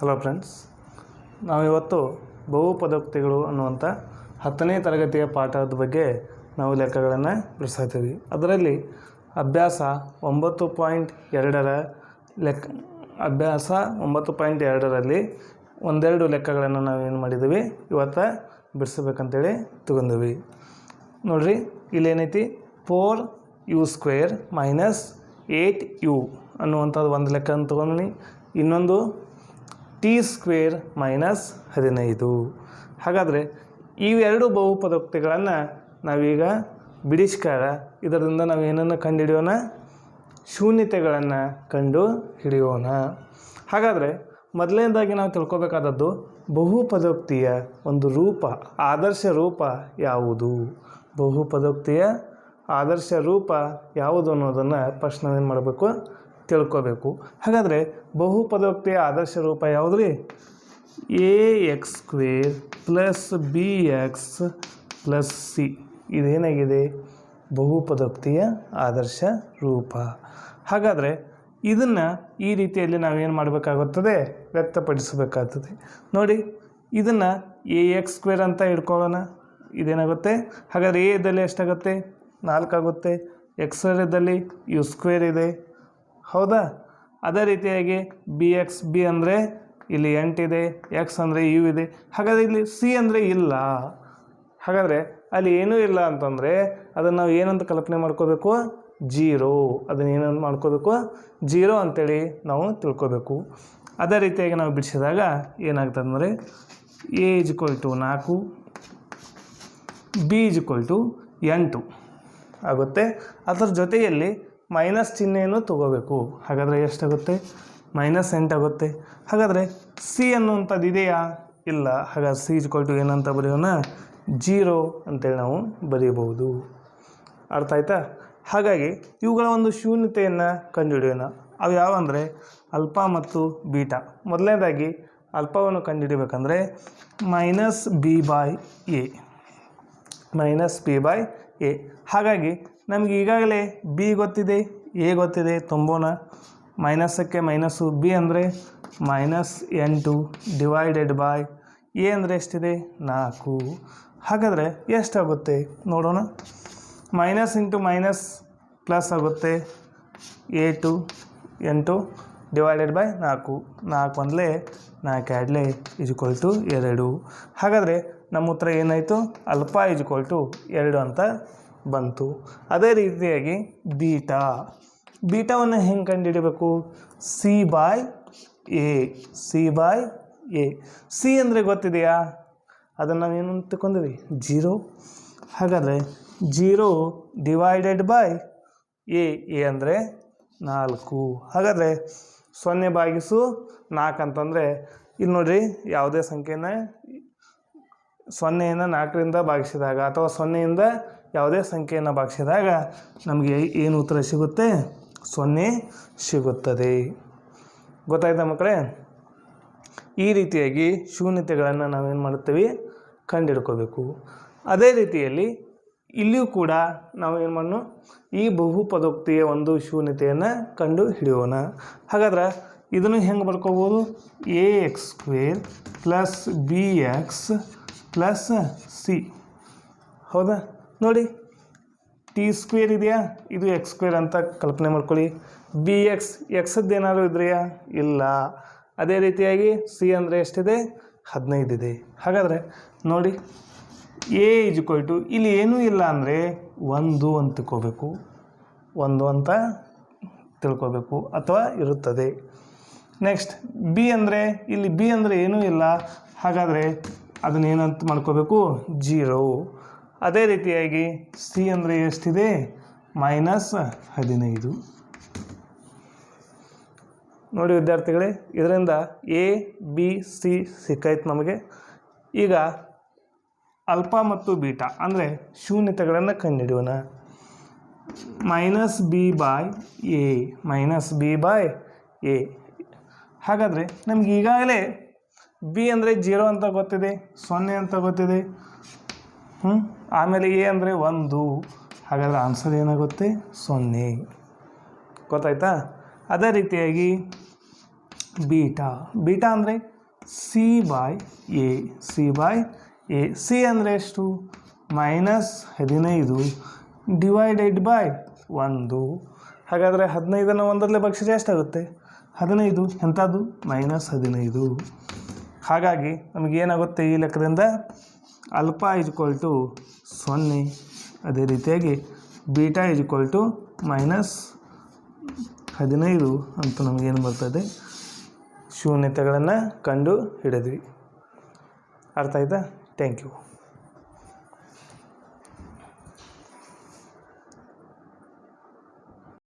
Hello friends ನಾವಿವತ್ತು ಬಹುಪದೋಕ್ತಿಗಳು ಅನ್ನುವಂಥ ಹತ್ತನೇ ತರಗತಿಯ ಪಾಠದ ಬಗ್ಗೆ ನಾವು ಲೆಕ್ಕಗಳನ್ನು ಬಿಡಿಸ್ತೀವಿ ಅದರಲ್ಲಿ ಅಭ್ಯಾಸ ಒಂಬತ್ತು ಪಾಯಿಂಟ್ ಎರಡರ ಲೆಕ್ಕ ಅಭ್ಯಾಸ ಒಂಬತ್ತು ಪಾಯಿಂಟ್ ಎರಡರಲ್ಲಿ ಒಂದೆರಡು ಲೆಕ್ಕಗಳನ್ನು ನಾವೇನು ಮಾಡಿದ್ದೀವಿ, ಇವತ್ತು ಬಿಡಿಸ್ಬೇಕಂತೇಳಿ ತಗೊಂಡಿವಿ ನೋಡಿರಿ, ಇಲ್ಲೇನೈತಿ? Four U square minus eight U ಅನ್ನುವಂಥದ್ದು ಒಂದು ಲೆಕ್ಕ ಅಂತ ತೊಗೊಂಡಿನಿ. ಇನ್ನೊಂದು ಟಿ ಸ್ಕ್ವೇರ್ ಮೈನಸ್ ಹದಿನೈದು. ಹಾಗಾದರೆ ಇವೆರಡು ಬಹುಪದೋಕ್ತಿಗಳನ್ನು ನಾವೀಗ ಬಿಡಿಸ್ಕಾರ ಇದರಿಂದ ನಾವು ಏನನ್ನು ಕಂಡುಹಿಡಿಯೋಣ? ಶೂನ್ಯತೆಗಳನ್ನು ಕಂಡು ಹಿಡಿಯೋಣ. ಹಾಗಾದರೆ ಮೊದಲನೇದಾಗಿ ನಾವು ತಿಳ್ಕೊಬೇಕಾದದ್ದು ಬಹುಪದೋಕ್ತಿಯ ಒಂದು ರೂಪ, ಆದರ್ಶ ರೂಪ ಯಾವುದು? ಬಹುಪದೋಕ್ತಿಯ ಆದರ್ಶ ರೂಪ ಯಾವುದು ಅನ್ನೋದನ್ನು ಫಸ್ಟ್ ನಾವೇನು ಮಾಡಬೇಕು? ತಿಳ್ಕೊಬೇಕು. ಹಾಗಾದರೆ ಬಹುಪದೋಕ್ತಿಯ ಆದರ್ಶ ರೂಪ ಯಾವುದು ರೀ A X square plus B X plus C. ಇದೇನಾಗಿದೆ? ಬಹುಪದೋಕ್ತಿಯ ಆದರ್ಶ ರೂಪ. ಹಾಗಾದರೆ ಇದನ್ನು ಈ ರೀತಿಯಲ್ಲಿ ನಾವೇನು ಮಾಡಬೇಕಾಗುತ್ತದೆ? ವ್ಯಕ್ತಪಡಿಸಬೇಕಾಗ್ತದೆ. ನೋಡಿ, ಇದನ್ನು ಎ ಎಕ್ಸ್ ಸ್ಕ್ವೇರ್ ಅಂತ ಇಟ್ಕೊಳ್ಳೋಣ ಇದೇನಾಗುತ್ತೆ? ಹಾಗಾದರೆ ಎ ಇದ್ದಲ್ಲಿ ಎಷ್ಟಾಗುತ್ತೆ? ನಾಲ್ಕಾಗುತ್ತೆ. ಎಕ್ಸ್ ಇದ್ದಲ್ಲಿ ಯು ಸ್ಕ್ವೇರ್ ಇದೆ. ಹೌದಾ? ಅದೇ ರೀತಿಯಾಗಿ ಬಿ ಎಕ್ಸ್ ಬಿ ಅಂದರೆ ಇಲ್ಲಿ ಎಂಟಿದೆ ಎಕ್ಸ್ ಅಂದರೆ ಯು ಇದೆ. ಹಾಗಾದರೆ ಇಲ್ಲಿ ಸಿ ಅಂದರೆ ಇಲ್ಲ. ಹಾಗಾದರೆ ಅಲ್ಲಿ ಏನೂ ಇಲ್ಲ ಅಂತಂದರೆ ಅದನ್ನು ನಾವು ಏನಂತ ಕಲ್ಪನೆ ಮಾಡ್ಕೋಬೇಕು? ಜೀರೋ. ಅದನ್ನ ಏನಂತ ಮಾಡ್ಕೋಬೇಕು? ಜೀರೋ ಅಂತೇಳಿ ನಾವು ತಿಳ್ಕೋಬೇಕು. ಅದೇ ರೀತಿಯಾಗಿ ನಾವು ಬಿಡಿಸಿದಾಗ ಏನಾಗ್ತದೆ ಅಂದರೆ ಎ ಇಜ್ ಇಕ್ವಲ್ ಟು ನಾಲ್ಕು ಬಿ ಇಜ್ ಇಕ್ವಲ್ ಟು ಎಂಟು ಆಗುತ್ತೆ. ಅದರ ಜೊತೆಯಲ್ಲಿ ಮೈನಸ್ ಚಿಹ್ನೆಯನ್ನು ತಗೋಬೇಕು. ಹಾಗಾದರೆ ಎಷ್ಟಾಗುತ್ತೆ? ಮೈನಸ್ ಎಂಟಾಗುತ್ತೆ ಹಾಗಾದರೆ ಸಿ ಅನ್ನುವಂಥದ್ದು ಇದೆಯಾ? ಇಲ್ಲ. ಹಾಗಾದ್ರೆ ಸಿ ಇಸ್ ಟು ಏನಂತ ಬರೆಯೋಣ. ಜೀರೋ ಅಂತೇಳಿ ನಾವು ಬರೆಯಬಹುದು. ಅರ್ಥ ಆಯ್ತಾ? ಹಾಗಾಗಿ ಇವುಗಳ ಒಂದು ಶೂನ್ಯತೆಯನ್ನು ಕಂಡುಹಿಡಿಯೋಣ. ಅವು ಯಾವ ಅಂದರೆ ಅಲ್ಪ ಮತ್ತು ಬೀಟಾ. ಮೊದಲನೇದಾಗಿ ಅಲ್ಪವನ್ನು ಕಂಡುಹಿಡಿಬೇಕಂದ್ರೆ minus B by A. Minus B by A. ಹಾಗಾಗಿ ನಮಗೆ ಈಗಾಗಲೇ ಬಿ ಗೊತ್ತಿದೆ, ಎ ಗೊತ್ತಿದೆ, ತುಂಬೋಣ. ಮೈನಸ್ಸಕ್ಕೆ ಮೈನಸ್ಸು, ಬಿ ಅಂದರೆ ಮೈನಸ್ ಎಂಟು ಡಿವೈಡೆಡ್ ಬೈ ಎ ಅಂದರೆ ಎಷ್ಟಿದೆ? ನಾಲ್ಕು. ಹಾಗಾದರೆ ಎಷ್ಟಾಗುತ್ತೆ ನೋಡೋಣ. ಮೈನಸ್ ಇಂಟು ಮೈನಸ್ ಪ್ಲಸ್ ಆಗುತ್ತೆ ಎ ಟು ಎಂಟು ಡಿವೈಡೆಡ್ ಬೈ ನಾಲ್ಕು. ನಾಲ್ಕು ಒಂದಲೇ ನಾಲ್ಕು ಎರಡಲೇ ಇಜ್ಕೊಲ್ ಟು ಎರಡು. ಹಾಗಾದರೆ ನಮ್ಮ ಉತ್ತರ ಏನಾಯಿತು? ಅಲ್ಪ ಇಜ್ಕೊಲ್ ಟು ಎರಡು ಅಂತ ಬಂತು. ಅದೇ ರೀತಿಯಾಗಿ ಬೀಟಾ. ಬೀಟಾವನ್ನು ಹೆಂಗೆ ಕಂಡುಹಿಡಬೇಕು? C by A C by A C ಅಂದರೆ ಗೊತ್ತಿದೆಯಾ? ಅದನ್ನು ನಾವೇನು ತಗೊಂಡಿವಿ ಜೀರೋ ಹಾಗಾದರೆ zero divided by A A ಅಂದರೆ ನಾಲ್ಕು. ಹಾಗಾದರೆ ಸೊನ್ನೆ ಬಾಗಿಸು ನಾಲ್ಕು ಅಂತಂದರೆ, ಇಲ್ಲಿ ನೋಡಿರಿ, ಯಾವುದೇ ಸಂಖ್ಯೆನ ಸೊನ್ನೆಯನ್ನು ನಾಲ್ಕರಿಂದ ಭಾಗಿಸಿದಾಗ ಅಥವಾ ಸೊನ್ನೆಯಿಂದ ಯಾವುದೇ ಸಂಖ್ಯೆಯನ್ನು ಭಾಗಿಸಿದಾಗ ನಮಗೆ ಏನು ಉತ್ತರ ಸಿಗುತ್ತೆ? ಸೊನ್ನೆ ಸಿಗುತ್ತದೆ. ಗೊತ್ತಾಯ್ತಾ ಮಕ್ಕಳೇ? ಈ ರೀತಿಯಾಗಿ ಶೂನ್ಯತೆಗಳನ್ನು ನಾವೇನು ಮಾಡುತ್ತೇವೆ? ಕಂಡುಹಿಡ್ಕೋಬೇಕು. ಅದೇ ರೀತಿಯಲ್ಲಿ ಇಲ್ಲಿಯೂ ಕೂಡ ನಾವು ಏನು ಮಾಡೋಣ ಈ ಬಹುಪದೋಕ್ತಿಯ ಒಂದು ಶೂನ್ಯತೆಯನ್ನು ಕಂಡು ಹಿಡಿಯೋಣ ಹಾಗಾದ್ರೆ ಇದನ್ನು ಹೆಂಗೆ ಬರ್ಕೋಬೋದು A X square plus B X plus C ಹೌದಾ? ನೋಡಿ ಟಿ ಸ್ಕ್ವೇರ್ ಇದೆಯಾ? ಇದು ಎಕ್ಸ್ ಸ್ಕ್ವೇರ್ ಅಂತ ಕಲ್ಪನೆ ಮಾಡ್ಕೊಳ್ಳಿ. ಬಿ ಎಕ್ಸ್ ಎಕ್ಸದ್ದು ಏನಾದರೂ ಇದ್ರೆಯಾ? ಇಲ್ಲ. ಅದೇ ರೀತಿಯಾಗಿ ಸಿ ಅಂದರೆ ಎಷ್ಟಿದೆ? ಹದಿನೈದು ಇದೆ. ಹಾಗಾದರೆ ನೋಡಿ ಎ ಇಜ್ ಕೊಯ್ಟು ಇಲ್ಲಿ ಏನೂ ಇಲ್ಲ ಅಂದರೆ ಒಂದು ಅಂತ ತಿಳ್ಕೋಬೇಕು ಒಂದು ಅಂತ ತಿಳ್ಕೋಬೇಕು ಅಥವಾ ಇರುತ್ತದೆ. ನೆಕ್ಸ್ಟ್ ಬಿ ಅಂದರೆ, ಇಲ್ಲಿ ಬಿ ಅಂದರೆ ಏನೂ ಇಲ್ಲ. ಹಾಗಾದರೆ ಅದನ್ನ ಏನಂತ ಮಾಡ್ಕೋಬೇಕು? ಜೀರೋ. ಅದೇ ರೀತಿಯಾಗಿ ಸಿ ಅಂದರೆ ಎಷ್ಟಿದೆ? ಮೈನಸ್ ಹದಿನೈದು. ನೋಡಿ ವಿದ್ಯಾರ್ಥಿಗಳೇ, ಇದರಿಂದ ಎ ಬಿ ಸಿ ಸಿಕ್ಕಾಯ್ತು ನಮಗೆ. ಈಗ ಅಲ್ಪ ಮತ್ತು ಬೀಟಾ ಅಂದರೆ ಶೂನ್ಯತೆಗಳನ್ನು ಕಂಡುಹಿಡಿಯೋಣ. Minus B by A minus B by A ಹಾಗಾದರೆ ನಮ್ಗೆ ಈಗಾಗಲೇ ಬಿ ಅಂದರೆ ಜೀರೋ ಅಂತ ಗೊತ್ತಿದೆ, ಸೊನ್ನೆ ಅಂತ ಗೊತ್ತಿದೆ. ಹ್ಞೂ ಆಮೇಲೆ ಎ ಅಂದರೆ ಒಂದು. ಹಾಗಾದರೆ ಆನ್ಸರ್ ಏನಾಗುತ್ತೆ? ಸೊನ್ನೆ. ಗೊತ್ತಾಯ್ತಾ? ಅದೇ ರೀತಿಯಾಗಿ ಬೀಟಾ. ಬೀಟಾ ಅಂದರೆ C by A C by A C ಅಂದರೆ ಎಷ್ಟು? ಮೈನಸ್ ಹದಿನೈದು ಡಿವೈಡೆಡ್ ಬೈ ಒಂದು. ಹಾಗಾದರೆ ಹದಿನೈದನ್ನು ಒಂದರಲ್ಲೇ ಭಕ್ಷ್ಯ ಎಷ್ಟಾಗುತ್ತೆ? ಹದಿನೈದು. ಎಂಥದ್ದು? ಮೈನಸ್ ಹದಿನೈದು. ಹಾಗಾಗಿ ನಮಗೇನಾಗುತ್ತೆ ಈ ಲೆಕ್ಕದಿಂದ ಅಲ್ಪ ಇಜ್ಕೊಲ್ ಟು ಸೊನ್ನೆ. ಅದೇ ರೀತಿಯಾಗಿ ಬೀಟಾ ಇಜ್ಕೊಲ್ ಟು ಮೈನಸ್ ಹದಿನೈದು ಅಂತ ನಮಗೇನು ಬರ್ತದೆ? ಶೂನ್ಯತೆಗಳನ್ನು ಕಂಡು ಹಿಡಿದ್ವಿ. ಅರ್ಥ ಆಯ್ತಾ? Thank you